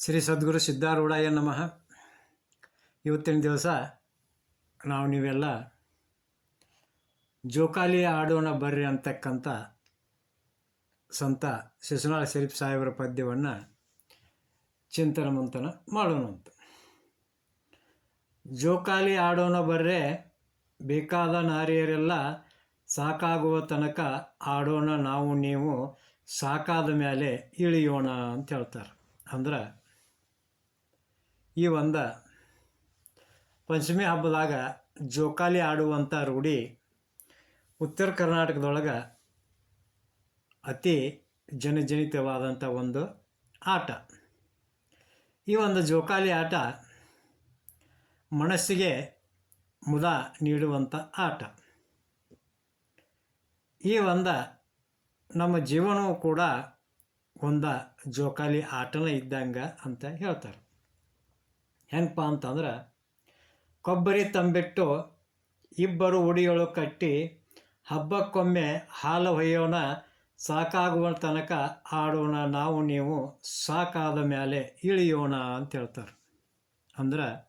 ಶ್ರೀ ಸದ್ಗುರು ಸಿದ್ಧಾರೂಢಾಯ ನಮಃ. ಇವತ್ತಿನ ದಿವಸ ನಾವು ನೀವೆಲ್ಲ ಜೋಕಾಲಿ ಆಡೋಣ ಬರ್ರಿ ಅಂತಕ್ಕಂಥ ಸಂತ ಶಿಶುನಾಳ ಶರೀಫ್ ಸಾಹೇಬರ ಪದ್ಯವನ್ನು ಚಿಂತನ ಮಂಥನ ಮಾಡೋಣ ಅಂತ. ಜೋಕಾಲಿ ಆಡೋಣ ಬರ್ರೆ, ಬೇಕಾದ ನಾರಿಯರೆಲ್ಲ ಸಾಕಾಗುವ ತನಕ ಆಡೋಣ, ನಾವು ನೀವು ಸಾಕಾದ ಮೇಲೆ ಇಳಿಯೋಣ ಅಂತ ಹೇಳ್ತಾರೆ. ಅಂದ್ರೆ ಈ ಒಂದು ಪಂಚಮಿ ಹಬ್ಬದಾಗ ಜೋಕಾಲಿ ಆಡುವಂಥ ರೂಢಿ ಉತ್ತರ ಕರ್ನಾಟಕದೊಳಗೆ ಅತಿ ಜನಜನಿತವಾದಂಥ ಒಂದು ಆಟ. ಈ ಒಂದು ಜೋಕಾಲಿ ಆಟ ಮನಸ್ಸಿಗೆ ಮುದ ನೀಡುವಂಥ ಆಟ. ಈ ಒಂದು ನಮ್ಮ ಜೀವನವೂ ಕೂಡ ಒಂದು ಜೋಕಾಲಿ ಆಟನ ಇದ್ದಂಗೆ ಅಂತ ಹೇಳ್ತಾರೆ. ಹೆಂಗಪ್ಪ ಅಂತಂದ್ರೆ, ಕೊಬ್ಬರಿ ತಂಬಿಟ್ಟು ಇಬ್ಬರು ಉಡಿಯೊಳು ಕಟ್ಟಿ ಹಬ್ಬಕ್ಕೊಮ್ಮೆ ಹಾಲು ಹೊಯ್ಯೋಣ ಸಾಕಾಗುವ ತನಕ ಆಡೋಣ, ನಾವು ನೀವು ಸಾಕಾದ ಮೇಲೆ ಇಳಿಯೋಣ ಅಂತ ಹೇಳ್ತಾರೆ. ಅಂದ್ರೆ,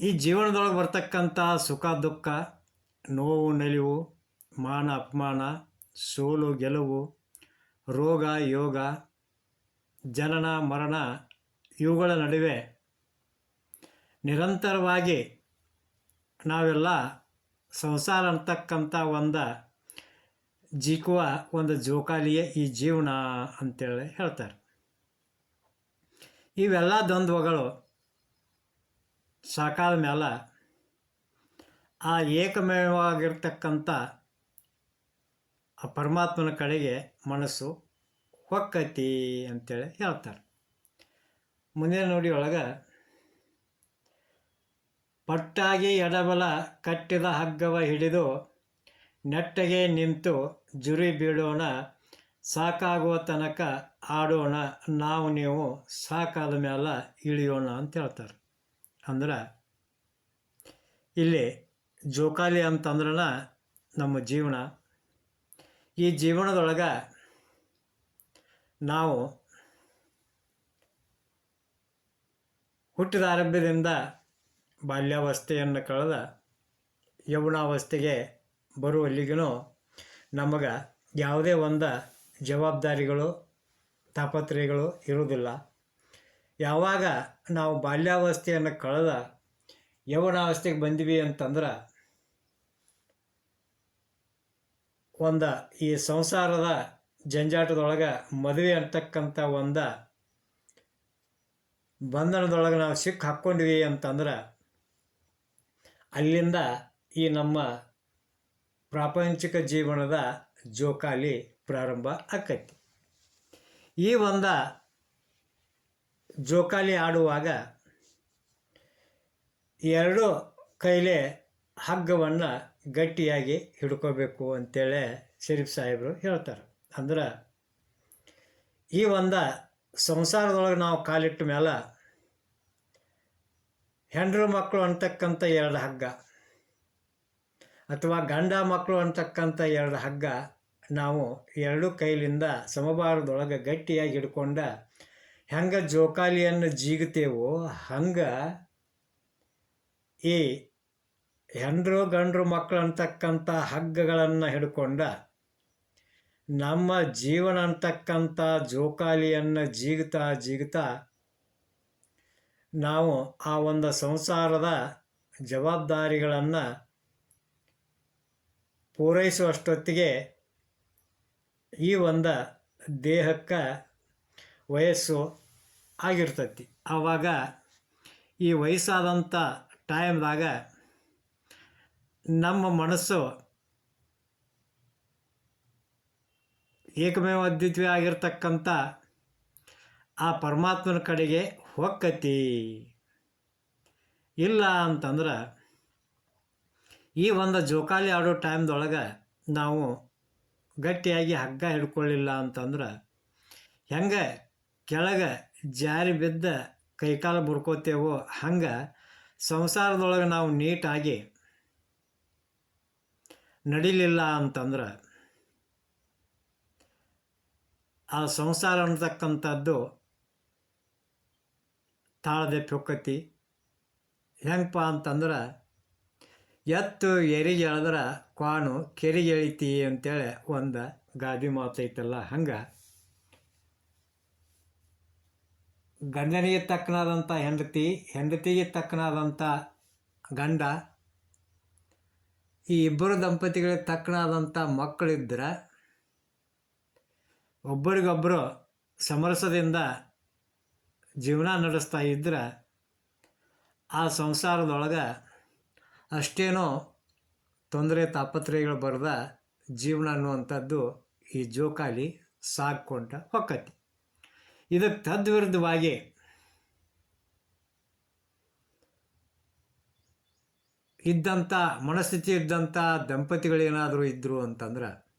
ಈ ಜೀವನದೊಳಗೆ ಬರ್ತಕ್ಕಂಥ ಸುಖ, ದುಃಖ, ನೋವು, ನಲಿವು, ಮಾನ, ಅಪಮಾನ, ಸೋಲು, ಗೆಲುವು, ರೋಗ, ಯೋಗ, ಜನನ, ಮರಣ ಇವುಗಳ ನಡುವೆ ನಿರಂತರವಾಗಿ ನಾವೆಲ್ಲ ಸಂಸಾರ ಅಂತಕ್ಕಂಥ ಒಂದು ಜೀಕುವ ಒಂದು ಜೋಕಾಲಿಯೇ ಈ ಜೀವನ ಅಂತೇಳಿ ಹೇಳ್ತಾರೆ. ಇವೆಲ್ಲ ದ್ವಂದ್ವಗಳು ಸಾಕಾದ ಮೇಲೆ ಆ ಏಕಮೇವಾಗಿರ್ತಕ್ಕಂಥ ಆ ಪರಮಾತ್ಮನ ಕಡೆಗೆ ಮನಸ್ಸು ಹೊಕ್ಕತಿ ಅಂತೇಳಿ ಹೇಳ್ತಾರೆ. ಮುಂದಿನ ನೋಡಿ ಒಳಗೆ, ಪಟ್ಟಾಗಿ ಎಡಬಲ ಕಟ್ಟಿದ ಹಗ್ಗವ ಹಿಡಿದು ನೆಟ್ಟಗೆ ನಿಂತು ಜುರಿ ಬೀಳೋಣ, ಸಾಕಾಗುವ ತನಕ ಆಡೋಣ, ನಾವು ನೀವು ಸಾಕಾದ ಮೇಲೆ ಇಳಿಯೋಣ ಅಂತ ಹೇಳ್ತಾರೆ. ಅಂದ್ರೆ, ಇಲ್ಲಿ ಜೋಕಾಲಿ ಅಂತಂದ್ರನ ನಮ್ಮ ಜೀವನ. ಈ ಜೀವನದೊಳಗೆ ನಾವು ಹುಟ್ಟಿದ ಆರಂಭದಿಂದ ಬಾಲ್ಯಾವಸ್ಥೆಯನ್ನು ಕಳೆದ ಯೌವನಾವಸ್ಥೆಗೆ ಬರುವಲ್ಲಿಗೂ ನಮಗೆ ಯಾವುದೇ ಒಂದು ಜವಾಬ್ದಾರಿಗಳು, ತಾಪತ್ರಯಗಳು ಇರುವುದಿಲ್ಲ. ಯಾವಾಗ ನಾವು ಬಾಲ್ಯಾವಸ್ಥೆಯನ್ನು ಕಳೆದ ಯೌವನಾವಸ್ಥೆಗೆ ಬಂದ್ವಿ ಅಂತಂದ್ರೆ ಒಂದು ಈ ಸಂಸಾರದ ಜಂಜಾಟದೊಳಗೆ ಮದುವೆ ಅಂತಕ್ಕಂಥ ಒಂದು ಬಂಧನದೊಳಗೆ ನಾವು ಸಿಕ್ಕ ಹಾಕ್ಕೊಂಡಿವಿ ಅಂತಂದ್ರೆ ಅಲ್ಲಿಂದ ಈ ನಮ್ಮ ಪ್ರಾಪಂಚಿಕ ಜೀವನದ ಜೋಕಾಲಿ ಪ್ರಾರಂಭ ಆಕೈತಿ. ಈ ಒಂದು ಜೋಕಾಲಿ ಆಡುವಾಗ ಎರಡು ಕೈಲೇ ಹಗ್ಗವನ್ನು ಗಟ್ಟಿಯಾಗಿ ಹಿಡ್ಕೋಬೇಕು ಅಂತೇಳಿ ಶರೀಫ್ ಸಾಹೇಬರು ಹೇಳ್ತಾರೆ. ಅಂದ್ರೆ ಈ ಒಂದು ಸಂಸಾರದೊಳಗೆ ನಾವು ಕಾಲಿಟ್ಟ ಮೇಲೆ ಹೆಂಡ್ರು ಮಕ್ಕಳು ಅಂತಕ್ಕಂಥ ಎರಡು ಹಗ್ಗ ಅಥವಾ ಗಂಡ ಮಕ್ಕಳು ಅಂತಕ್ಕಂಥ ಎರಡು ಹಗ್ಗ ನಾವು ಎರಡು ಕೈಲಿಂದ ಸಮಭಾರದೊಳಗೆ ಗಟ್ಟಿಯಾಗಿ ಹಿಡ್ಕೊಂಡ ಹೆಂಗೆ ಜೋಕಾಲಿಯನ್ನು ಜೀಗುತ್ತೇವೋ ಹಂಗೆ ಈ ಹೆಂಡ್ರು ಗಂಡ್ರು ಮಕ್ಕಳು ಅಂತಕ್ಕಂಥ ಹಗ್ಗಗಳನ್ನು ಹಿಡ್ಕೊಂಡ ನಮ್ಮ ಜೀವನ ಅಂತಕ್ಕಂಥ ಜೋಕಾಲಿಯನ್ನು ಜೀಗ್ತಾ ಜೀಗ್ತಾ ನಾವು ಆ ಒಂದು ಸಂಸಾರದ ಜವಾಬ್ದಾರಿಗಳನ್ನು ಪೂರೈಸುವಷ್ಟೊತ್ತಿಗೆ ಈ ಒಂದು ದೇಹಕ್ಕೆ ವಯಸ್ಸು ಆಗಿರ್ತತಿ. ಆವಾಗ ಈ ವಯಸ್ಸಾದಂಥ ಟೈಮ್ದಾಗ ನಮ್ಮ ಮನಸ್ಸು ಏಕಮೇವ ಅದ್ವಿತೀಯ ಆಗಿರ್ತಕ್ಕಂಥ ಆ ಪರಮಾತ್ಮನ ಕಡೆಗೆ ಹೊಕ್ಕತಿ. ಇಲ್ಲ ಅಂತಂದ್ರೆ ಈ ಒಂದು ಜೋಕಾಲಿ ಆಡೋ ಟೈಮ್ದೊಳಗೆ ನಾವು ಗಟ್ಟಿಯಾಗಿ ಹಗ್ಗ ಹಿಡ್ಕೊಳ್ಳಿಲ್ಲ ಅಂತಂದ್ರೆ ಹೆಂಗೆ ಕೆಳಗೆ ಜಾರಿ ಬಿದ್ದ ಕೈಕಾಲು ಮುರ್ಕೋತೇವೋ ಹಂಗೆ ಸಂಸಾರದೊಳಗೆ ನಾವು ನೀಟಾಗಿ ನಡಿಲಿಲ್ಲ ಅಂತಂದ್ರೆ ಆ ಸಂಸಾರ ಅನ್ನತಕ್ಕಂಥದ್ದು ತಾಳದೆ ಪೊಕ್ಕತಿ ಹೆಂಗಪ್ಪ ಅಂತಂದ್ರೆ, ಎತ್ತು ಎರಿಗೆ ಎಳೆದ್ರೆ ಕ್ವಾನು ಕೆರಿಗೆ ಎಳಿತಿ ಅಂತೇಳಿ ಒಂದು ಗಾದಿ ಮಾತು ಐತಲ್ಲ, ಹಂಗೆ. ಗಂಡನಿಗೆ ತಕ್ಕನಾದಂಥ ಹೆಂಡತಿ, ಹೆಂಡತಿಗೆ ತಕ್ಕನಾದಂಥ ಗಂಡ. ಈ ಇಬ್ಬರು ದಂಪತಿಗಳಿಗೆ ತಕ್ಕನಾದಂಥ ಮಕ್ಕಳಿದ್ರೆ ಒಬ್ಬರಿಗೊಬ್ಬರು ಸಮರಸದಿಂದ ಜೀವನ ನಡೆಸ್ತಾ ಇದ್ದರೆ ಆ ಸಂಸಾರದೊಳಗೆ ಅಷ್ಟೇನೋ ತೊಂದರೆ ತಾಪತ್ರಯಗಳು ಬರೆದ ಜೀವನ ಅನ್ನುವಂಥದ್ದು ಈ ಜೋಕಾಲಿ ಸಾಕ್ಕೊಂಡ ಹೊಕ್ಕತಿ. ಇದಕ್ಕೆ ತದ್ವಿರುದ್ಧವಾಗಿ ಇದ್ದಂಥ ಮನಸ್ಥಿತಿ ಇದ್ದಂಥ ದಂಪತಿಗಳೇನಾದರೂ ಇದ್ದರು ಅಂತಂದ್ರೆ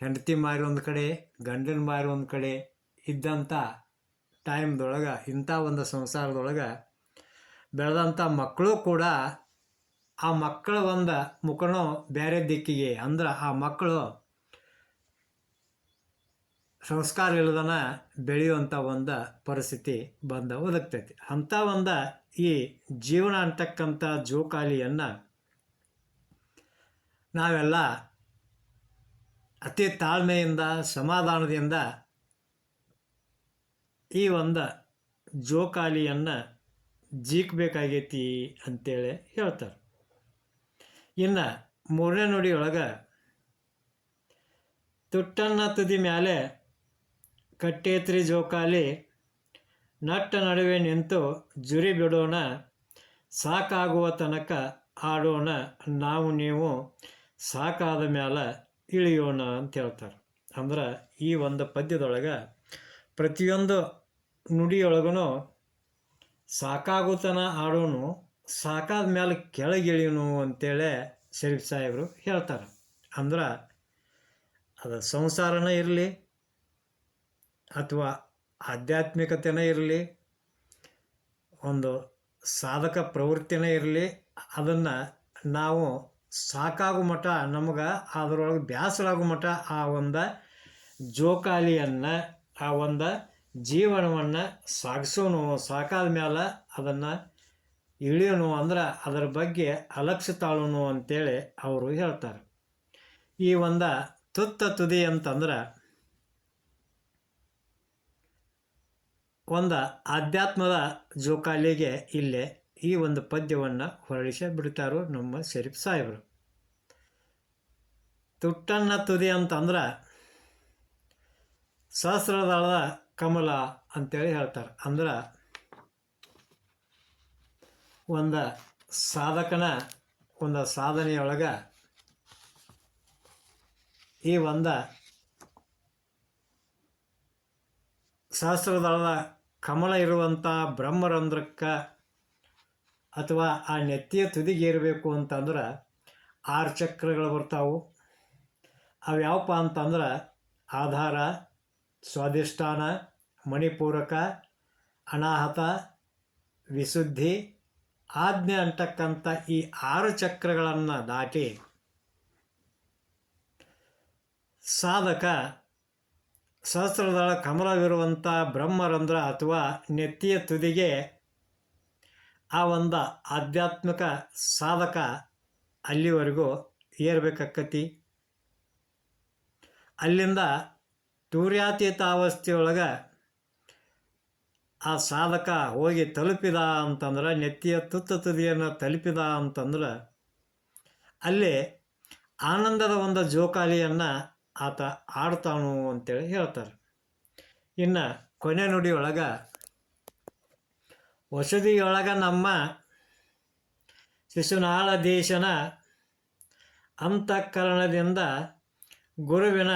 ಹೆಂಡತಿ ಮಾರಿ ಒಂದು ಕಡೆ, ಗಂಡನ ಮಾರಿ ಒಂದು ಕಡೆ ಇದ್ದಂಥ ಟೈಮ್ದೊಳಗೆ ಇಂಥ ಒಂದು ಸಂಸಾರದೊಳಗೆ ಬೆಳೆದಂಥ ಮಕ್ಕಳು ಕೂಡ ಆ ಮಕ್ಕಳ ಒಂದು ಮುಖನೂ ಬೇರೆ ದಿಕ್ಕಿಗೆ ಅಂದ್ರೆ ಆ ಮಕ್ಕಳು ಸಂಸ್ಕಾರ ಇಲ್ಲದನ ಬೆಳೆಯುವಂಥ ಒಂದು ಪರಿಸ್ಥಿತಿ ಬಂದ ಒದಗ್ತೈತಿ. ಅಂಥ ಒಂದು ಈ ಜೀವನ ಅಂತಕ್ಕಂಥ ಜೋಕಾಲಿಯನ್ನು ನಾವೆಲ್ಲ ಅತಿ ತಾಳ್ಮೆಯಿಂದ, ಸಮಾಧಾನದಿಂದ ಈ ಒಂದು ಜೋಕಾಲಿಯನ್ನು ಜೀಕ್ಬೇಕಾಗೈತಿ ಅಂತೇಳಿ ಹೇಳ್ತಾರೆ. ಇನ್ನು ಮೂರನೇ ನುಡಿಯೊಳಗೆ ತುಟ್ಟನ್ನ ತುದಿ ಮ್ಯಾಲೆ ಕಟ್ಟೇತ್ರಿ ಜೋಕಾಲಿ, ನಟ್ಟ ನಡುವೆ ನಿಂತು ಜುರಿ ಬಿಡೋಣ, ಸಾಕಾಗುವ ತನಕ ಆಡೋಣ, ನಾವು ನೀವು ಸಾಕಾದ ಮೇಲೆ ಇಳಿಯೋಣ ಅಂತ ಹೇಳ್ತಾರೆ. ಅಂದ್ರೆ ಈ ಒಂದು ಪದ್ಯದೊಳಗೆ ಪ್ರತಿಯೊಂದು ನುಡಿಯೊಳಗೂ ಸಾಕಾಗುತನ ಆಡೋನು, ಸಾಕಾದ ಮೇಲೆ ಕೆಳಗಿಳಿಯೋನು ಅಂತೇಳಿ ಶರೀಫ್ ಸಾಹೇಬರು ಹೇಳ್ತಾರೆ. ಅಂದ್ರೆ ಅದು ಸಂಸಾರನೇ ಇರಲಿ, ಅಥವಾ ಆಧ್ಯಾತ್ಮಿಕತೆನೇ ಇರಲಿ, ಒಂದು ಸಾಧಕ ಪ್ರವೃತ್ತಿನೇ ಇರಲಿ, ಅದನ್ನು ನಾವು ಸಾಕಾಗೋ ಮಟ್ಟ ನಮ್ಗೆ, ಅದರೊಳಗೆ ಬೇಸರ ಆಗೋ ಆ ಒಂದು ಜೋಕಾಲಿಯನ್ನು, ಆ ಒಂದು ಜೀವನವನ್ನು ಸಾಗಿಸೋನು. ಸಾಕಾದ ಮೇಲೆ ಅದನ್ನು ಇಳಿಯೋನು ಅಂದ್ರೆ ಅದರ ಬಗ್ಗೆ ಅಲಕ್ಷ್ಯ ತಾಳೋನು ಅಂತೇಳಿ ಅವರು ಹೇಳ್ತಾರೆ. ಈ ಒಂದು ತುತ್ತ ತುದಿ ಅಂತಂದ್ರೆ ಒಂದು ಆಧ್ಯಾತ್ಮದ ಜೋಕಾಲಿಗೆ ಇಲ್ಲೇ ಈ ಒಂದು ಪದ್ಯವನ್ನು ಹೊರಡಿಸಿ ಬಿಡ್ತಾರೋ ನಮ್ಮ ಶರೀಫ್ ಸಾಹೇಬರು. ತುಟ್ಟನ್ನ ತುದಿ ಅಂತಂದ್ರೆ ಸಹಸ್ರದಳದ ಕಮಲ ಅಂತೇಳಿ ಹೇಳ್ತಾರೆ. ಅಂದ್ರೆ ಒಂದು ಸಾಧಕನ ಒಂದು ಸಾಧನೆಯೊಳಗೆ ಈ ಒಂದು ಸಹಸ್ರದಳದ ಕಮಲ ಇರುವಂಥ ಬ್ರಹ್ಮರಂಧ್ರಕ್ಕೆ ಅಥವಾ ಆ ನೆತ್ತಿಯ ತುದಿಗೆ ಇರಬೇಕು ಅಂತಂದ್ರೆ ಆರು ಚಕ್ರಗಳು ಬರ್ತಾವು. ಅವು ಯಾವಪ್ಪ ಅಂತಂದ್ರೆ ಆಧಾರ, ಸ್ವಾಧಿಷ್ಠಾನ, ಮಣಿಪೂರಕ, ಅನಾಹತ, ವಿಶುದ್ಧಿ ಆಜ್ಞೆ ಅಂತಕ್ಕಂಥ ಈ ಆರು ಚಕ್ರಗಳನ್ನು ದಾಟಿ ಸಾಧಕ ಸಹಸ್ರದಳ ಕಮಲವಿರುವಂಥ ಬ್ರಹ್ಮರಂಧ್ರ ಅಥವಾ ನೆತ್ತಿಯ ತುದಿಗೆ ಆ ಒಂದು ಆಧ್ಯಾತ್ಮಿಕ ಸಾಧಕ ಅಲ್ಲಿವರೆಗೂ ಏರ್ಬೇಕಾಕತಿ. ಅಲ್ಲಿಂದ ತೂರ್ಯಾತೀತ ಅವಸ್ಥೆಯೊಳಗೆ ಆ ಸಾಧಕ ಹೋಗಿ ತಲುಪಿದ ಅಂತಂದ್ರೆ, ನೆತ್ತಿಯ ತುತ್ತ ತುದಿಯನ್ನು ತಲುಪಿದ ಅಂತಂದ್ರೆ, ಅಲ್ಲಿ ಆನಂದದ ಒಂದು ಜೋಕಾಲಿಯನ್ನು ಆತ ಆಡ್ತಾನು ಅಂತೇಳಿ ಹೇಳ್ತಾರೆ. ಇನ್ನು ಕೊನೆ ನುಡಿಯೊಳಗೆ ವಸತಿಯೊಳಗೆ ನಮ್ಮ ಶಿಶುನಾಳ ದೇಶನ ಅಂತಃಕರಣದಿಂದ ಗುರುವಿನ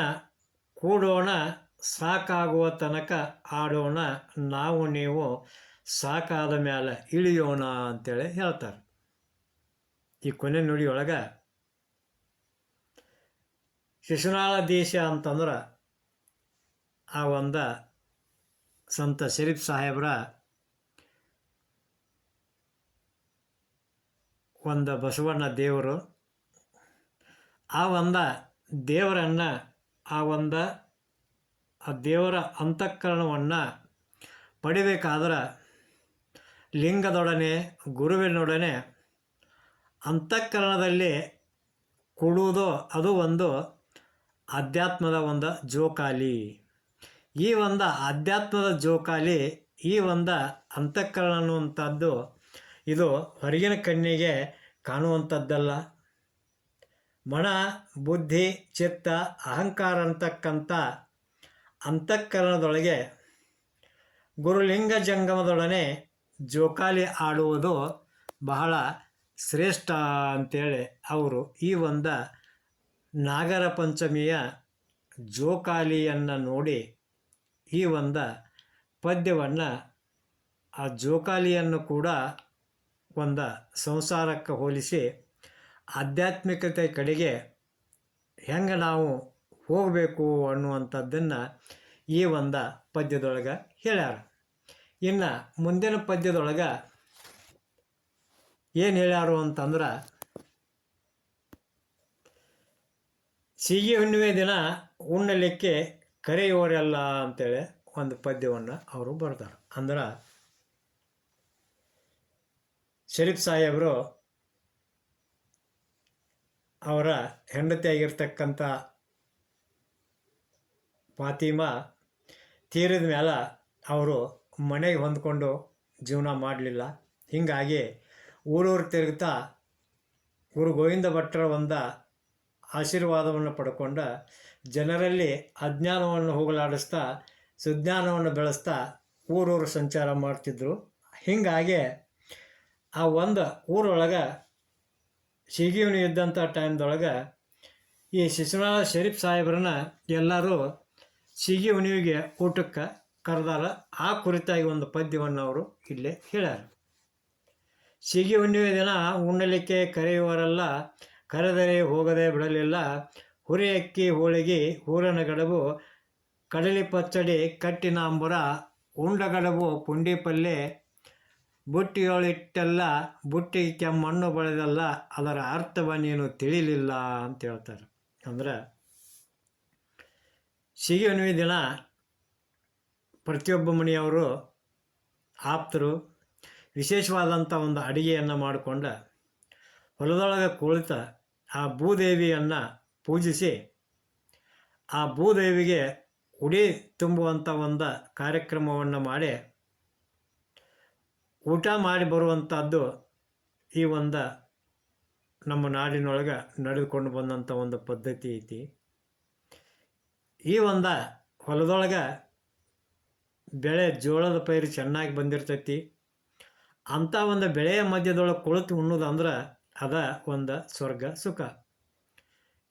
ಕೂಡೋಣ ಸಾಕಾಗುವ ತನಕ ಆಡೋಣ, ನಾವು ನೀವು ಸಾಕಾದ ಮೇಲೆ ಇಳಿಯೋಣ ಅಂತೇಳಿ ಹೇಳ್ತಾರೆ. ಈ ಕೊನೆ ನುಡಿಯೊಳಗೆ ಶಿಶುನಾಳ ದೇಶ ಅಂತಂದ್ರೆ ಆ ಒಂದು ಸಂತ ಶರೀಫ್ ಸಾಹೇಬ್ರ ಒಂದು ಬಸವಣ್ಣ ದೇವರು, ಆ ಒಂದ ದೇವರನ್ನು, ಆ ಒಂದ ಆ ದೇವರ ಅಂತಃಕರಣವನ್ನು ಪಡಿಬೇಕಾದ್ರೆ ಲಿಂಗದೊಡನೆ, ಗುರುವಿನೊಡನೆ ಅಂತಃಕರಣದಲ್ಲಿ ಕೊಡುವುದು ಅದು ಒಂದು ಅಧ್ಯಾತ್ಮದ ಒಂದು ಜೋಕಾಲಿ. ಈ ಒಂದು ಅಧ್ಯಾತ್ಮದ ಜೋಕಾಲಿ ಈ ಒಂದು ಅಂತಃಕರಣ ಅನ್ನುವಂಥದ್ದು ಇದು ಹೊರಗಿನ ಕಣ್ಣಿಗೆ ಕಾಣುವಂಥದ್ದಲ್ಲ ಮನ ಬುದ್ಧಿ, ಚಿತ್ತ, ಅಹಂಕಾರ ಅಂತಕ್ಕಂಥ ಅಂತಃಕರಣದೊಳಗೆ ಗುರುಲಿಂಗ ಜಂಗಮದೊಡನೆ ಜೋಕಾಲಿ ಆಡುವುದು ಬಹಳ ಶ್ರೇಷ್ಠ ಅಂತೇಳಿ ಅವರು ಈ ಒಂದು ನಾಗರ ಪಂಚಮಿಯ ಜೋಕಾಲಿಯನ್ನು ನೋಡಿ ಈ ಒಂದು ಪದ್ಯವನ್ನು ಆ ಜೋಕಾಲಿಯನ್ನು ಕೂಡ ಒಂದು ಸಂಸಾರಕ್ಕೆ ಹೋಲಿಸಿ ಆಧ್ಯಾತ್ಮಿಕತೆ ಕಡೆಗೆ ಹೆಂಗೆ ನಾವು ಹೋಗಬೇಕು ಅನ್ನುವಂಥದ್ದನ್ನು ಈ ಒಂದು ಪದ್ಯದೊಳಗೆ ಹೇಳ್ಯಾರ. ಇನ್ನು ಮುಂದಿನ ಪದ್ಯದೊಳಗೆ ಏನು ಹೇಳ್ಯಾರು ಅಂತಂದ್ರೆ, ಸಿಹಿ ಹುಣ್ಣಿಮೆ ದಿನ ಉಣ್ಣಲಿಕ್ಕೆ ಕರೆಯುವರೆಲ್ಲ ಅಂತೇಳಿ ಒಂದು ಪದ್ಯವನ್ನು ಅವರು ಬರ್ತಾರೆ ಅಂದ್ರೆ ಶರೀಫ್ ಸಾಹೇಬರು ಅವರ ಹೆಂಡತಿಯಾಗಿರ್ತಕ್ಕಂಥ ಫಾತಿಮಾ ತೀರಿದ ಮೇಲೆ ಅವರು ಮನೆಗೆ ಹೊಂದ್ಕೊಂಡು ಜೀವನ ಮಾಡಲಿಲ್ಲ. ಹೀಗಾಗಿ ಊರೂರು ತಿರುಗ್ತಾ ಗುರು ಗೋವಿಂದ ಭಟ್ರ ಒಂದ ಆಶೀರ್ವಾದವನ್ನು ಪಡ್ಕೊಂಡು ಜನರಲ್ಲಿ ಅಜ್ಞಾನವನ್ನು ಹೋಗಲಾಡಿಸ್ತಾ ಸುಜ್ಞಾನವನ್ನು ಬೆಳೆಸ್ತಾ ಊರೂರು ಸಂಚಾರ ಮಾಡ್ತಿದ್ರು. ಹೀಗಾಗಿ ಆ ಒಂದು ಊರೊಳಗೆ ಶಿಗಿಯವನು ಇದ್ದಂಥ ಟೈಮ್ದೊಳಗೆ ಈ ಶಿಶುನಾಳ ಶರೀಫ್ ಸಾಹೇಬ್ರನ್ನ ಎಲ್ಲರೂ ಸಿಗಿ ಹುಣ್ಣಿಮೆಗೆ ಊಟಕ್ಕೆ ಕರೆದಾರ. ಆ ಕುರಿತಾಗಿ ಒಂದು ಪದ್ಯವನ್ನು ಅವರು ಇಲ್ಲೇ ಹೇಳ್ಯಾರ. ಸಿಗಿ ಹುಣ್ಣಿವೆ ದಿನ ಉಣ್ಣಲಿಕ್ಕೆ ಕರೆಯುವರೆಲ್ಲ ಕರೆದರೆ ಹೋಗದೆ ಬಿಡಲಿಲ್ಲ. ಹುರಿ ಅಕ್ಕಿ ಹೋಳಿಗೆ ಊರನ ಗಡಬು, ಕಡಲಿ ಪಚ್ಚಡಿ ಕಟ್ಟಿನ ಅಂಬುರ ಉಂಡಗಡಬು, ಪುಂಡಿ ಪಲ್ಲೆ ಬುಟ್ಟಿಯೊಳಿಟ್ಟೆಲ್ಲ ಬುಟ್ಟಿ ಕೆಮ್ಮಣ್ಣು ಬಳೆದಲ್ಲ, ಅದರ ಅರ್ಥವನ್ನೇನು ನೀನು ತಿಳಿಲಿಲ್ಲ ಅಂತ ಹೇಳ್ತಾರೆ. ಅಂದ್ರೆ ಸಿಹಿ ಹುಣ್ಣಿಮೆ ದಿನ ಪ್ರತಿಯೊಬ್ಬ ಮನೆಯವರು ಆಪ್ತರು ವಿಶೇಷವಾದಂಥ ಒಂದು ಅಡಿಗೆಯನ್ನು ಮಾಡಿಕೊಂಡು ಹೊಲದೊಳಗೆ ಕುಳಿತ ಆ ಭೂದೇವಿಯನ್ನು ಪೂಜಿಸಿ, ಆ ಭೂದೇವಿಗೆ ಉಡಿ ತುಂಬುವಂಥ ಒಂದು ಕಾರ್ಯಕ್ರಮವನ್ನು ಮಾಡಿ ಊಟ ಮಾಡಿ ಬರುವಂಥದ್ದು ಈ ಒಂದು ನಮ್ಮ ನಾಡಿನೊಳಗೆ ನಡೆದುಕೊಂಡು ಬಂದಂಥ ಒಂದು ಪದ್ಧತಿ ಐತಿ. ಈ ಒಂದು ಹೊಲದೊಳಗೆ ಬೆಳೆ ಜೋಳದ ಪೈರು ಚೆನ್ನಾಗಿ ಬಂದಿರ್ತೈತಿ. ಅಂಥ ಒಂದು ಬೆಳೆಯ ಮಧ್ಯದೊಳಗೆ ಕುಳಿತು ಉಣ್ಣೋದು ಅದ ಒಂದು ಸ್ವರ್ಗ ಸುಖ.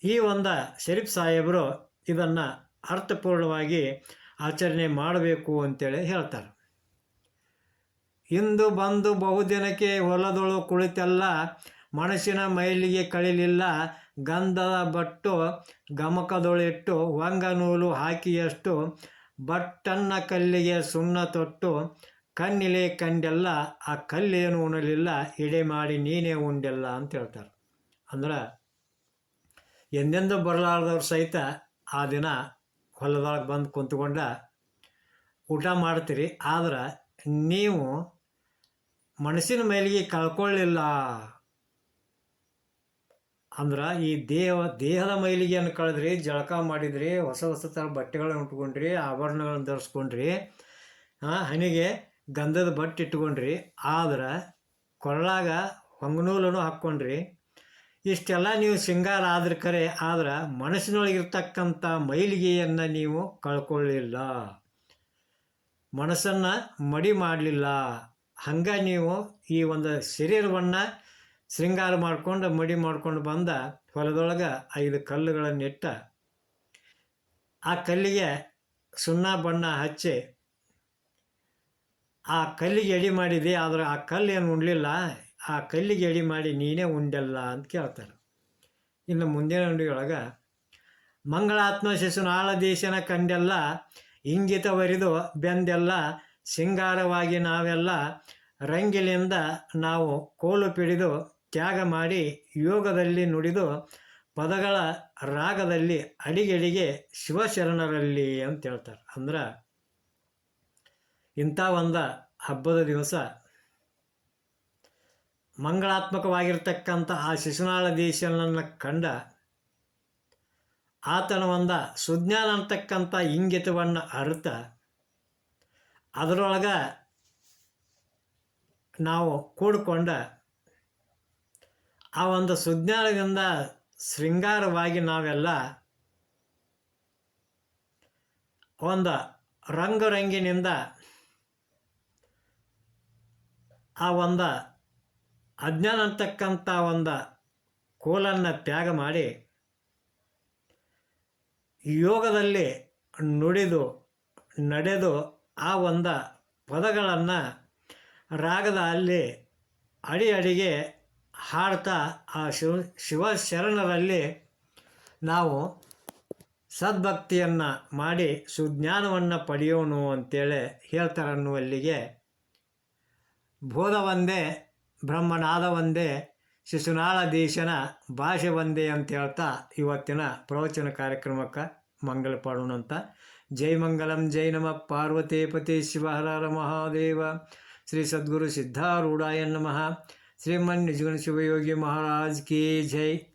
ಈ ಒಂದು ಶರೀಫ್ ಸಾಹೇಬರು ಇದನ್ನು ಅರ್ಥಪೂರ್ಣವಾಗಿ ಆಚರಣೆ ಮಾಡಬೇಕು ಅಂತೇಳಿ ಹೇಳ್ತಾರೆ. ಇಂದು ಬಂದು ಬಹುದಿನಕ್ಕೆ ಹೊಲದೊಳು ಕುಳಿತೆಲ್ಲ ಮನಸ್ಸಿನ ಮೈಲಿಗೆ ಕಳಿಲಿಲ್ಲ. ಗಂಧದ ಬಟ್ಟು ಗಮಕದೊಳಿಟ್ಟು ವಂಗ ನೂಲು ಹಾಕಿಯಷ್ಟು ಬಟ್ಟನ್ನ ಕಲ್ಲಿಗೆ ಸುಣ್ಣ ತೊಟ್ಟು ಕಣ್ಣಿಲೆ ಕಂಡೆಲ್ಲ, ಆ ಕಲ್ಲೇನು ಉಣಲಿಲ್ಲ, ಎಡೆ ಮಾಡಿ ನೀನೇ ಉಂಡೆಲ್ಲ ಅಂತ ಹೇಳ್ತಾರೆ. ಅಂದ್ರೆ ಎಂದೆಂದು ಬರಲಾರ್ದವ್ರು ಸಹಿತ ಆ ದಿನ ಹೊಲದೊಳಗೆ ಬಂದು ಕುಂತ್ಕೊಂಡ ಊಟ ಮಾಡ್ತೀರಿ, ಆದ್ರೆ ನೀವು ಮನಸ್ಸಿನ ಮೇಲಿಗೆ ಕಳ್ಕೊಳ್ಳಿಲ್ಲ. ಅಂದ್ರೆ ಈ ದೇಹ ದೇಹದ ಮೈಲಿಗೆಯನ್ನು ಕಳೆದ್ರಿ, ಜಳಕ ಮಾಡಿದ್ರಿ, ಹೊಸ ಹೊಸ ಥರ ಬಟ್ಟೆಗಳನ್ನು ಉಟ್ಕೊಂಡ್ರಿ, ಆಭರಣಗಳನ್ನು ಧರಿಸ್ಕೊಂಡ್ರಿ ಹನಿಗೆ ಗಂಧದ ಬಟ್ಟೆ ಇಟ್ಕೊಂಡ್ರಿ, ಆದ್ರೆ ಕೊರಳಾಗ ಹೊಂಗನೂಲನ್ನು ಹಾಕ್ಕೊಂಡ್ರಿ. ಇಷ್ಟೆಲ್ಲ ನೀವು ಸಿಂಗಾರ ಆದ್ರೆ ಕರೆ, ಆದ್ರೆ ಮನಸ್ಸಿನೊಳಗಿರ್ತಕ್ಕಂಥ ಮೈಲಿಗೆಯನ್ನು ನೀವು ಕಳ್ಕೊಳ್ಳಿಲ್ಲ. ಮನಸ್ಸನ್ನು ಮಡಿ ಮಾಡಲಿಲ್ಲ. ಹಂಗೆ ನೀವು ಈ ಒಂದು ಶರೀರವನ್ನು ಶೃಂಗಾರ ಮಾಡ್ಕೊಂಡು, ಮಡಿ ಮಾಡ್ಕೊಂಡು ಬಂದ ಹೊಲದೊಳಗೆ ಐದು ಕಲ್ಲುಗಳನ್ನಿಟ್ಟ ಆ ಕಲ್ಲಿಗೆ ಸುಣ್ಣ ಬಣ್ಣ ಹಚ್ಚಿ ಆ ಕಲ್ಲಿಗೆ ಎಡಿ ಮಾಡಿದೆ, ಆದರೆ ಆ ಕಲ್ಲು ಏನು ಉಣ್ಲಿಲ್ಲ, ಆ ಕಲ್ಲಿಗೆ ಎಡಿ ಮಾಡಿ ನೀನೇ ಉಂಡಲ್ಲ ಅಂತ ಕೇಳ್ತಾರೆ. ಇನ್ನು ಮುಂದಿನ ನುಡಿಯೊಳಗೆ, ಮಂಗಳಾತ್ಮ ಶಿಶುನಾಳ ದೇಶನ ಕಂಡೆಲ್ಲ ಇಂಗಿತ ಬರಿದು ಬೆಂದೆಲ್ಲ ಸಿಂಗಾರವಾಗಿ ನಾವೆಲ್ಲ ರಂಗಿಲಿಂದ ನಾವು ಕೋಲು ಪಿಡಿದು ತ್ಯಾಗ ಮಾಡಿ ಯೋಗದಲ್ಲಿ ನುಡಿದು ಪದಗಳ ರಾಗದಲ್ಲಿ ಅಡಿಗೆಡಿಗೆ ಶಿವಶರಣರಲ್ಲಿ ಅಂತ ಹೇಳ್ತಾರೆ. ಅಂದ್ರೆ ಇಂಥ ಒಂದು ಹಬ್ಬದ ದಿವಸ ಮಂಗಳಾತ್ಮಕವಾಗಿರ್ತಕ್ಕಂಥ ಆ ಶಿಶುನಾಳ ದೇಶನನ್ನು ಕಂಡ ಆತನ ಒಂದು ಸುಜ್ಞಾನ ಅಂತಕ್ಕಂಥ ಇಂಗಿತವನ್ನು ಅರಿತ ಅದರೊಳಗೆ ನಾವು ಕೂಡಿಕೊಂಡ ಆ ಒಂದು ಸುಜ್ಞಾನದಿಂದ ಶೃಂಗಾರವಾಗಿ ನಾವೆಲ್ಲ ಒಂದು ರಂಗುರಂಗಿನಿಂದ ಆ ಒಂದು ಅಜ್ಞಾನ ಅಂತಕ್ಕಂಥ ಒಂದು ಕೋಲನ್ನು ತ್ಯಾಗ ಮಾಡಿ ಯೋಗದಲ್ಲಿ ನುಡಿದು ನಡೆದು ಆ ಒಂದು ಪದಗಳನ್ನು ರಾಗದ ಅಲ್ಲಿ ಅಡಿ ಅಡಿಗೆ ಹಾಡ್ತಾ ಆ ಶಿವ ಶಿವ ಶರಣರಲ್ಲಿ ನಾವು ಸದ್ಭಕ್ತಿಯನ್ನು ಮಾಡಿ ಸುಜ್ಞಾನವನ್ನು ಪಡೆಯೋನು ಅಂತೇಳಿ ಹೇಳ್ತಾರೆ ಅನ್ನುವಲ್ಲಿಗೆ ಬೋಧ ಒಂದೇ ಬ್ರಹ್ಮನಾದ ಒಂದೇ ಶಿಶುನಾಳ ಭಾಷೆ ಒಂದೇ ಅಂತ ಹೇಳ್ತಾ ಇವತ್ತಿನ ಪ್ರವಚನ ಕಾರ್ಯಕ್ರಮಕ್ಕೆ ಮಂಗಲ ಪಾಡೋಣ ಅಂತ जय मंगलम, जय नम। पार्वते पते शिव हर महादेव। श्री सद्गुरु सिद्धारूढ़ाय नम। श्रीमन निजगण शिव योगी महाराज की जय।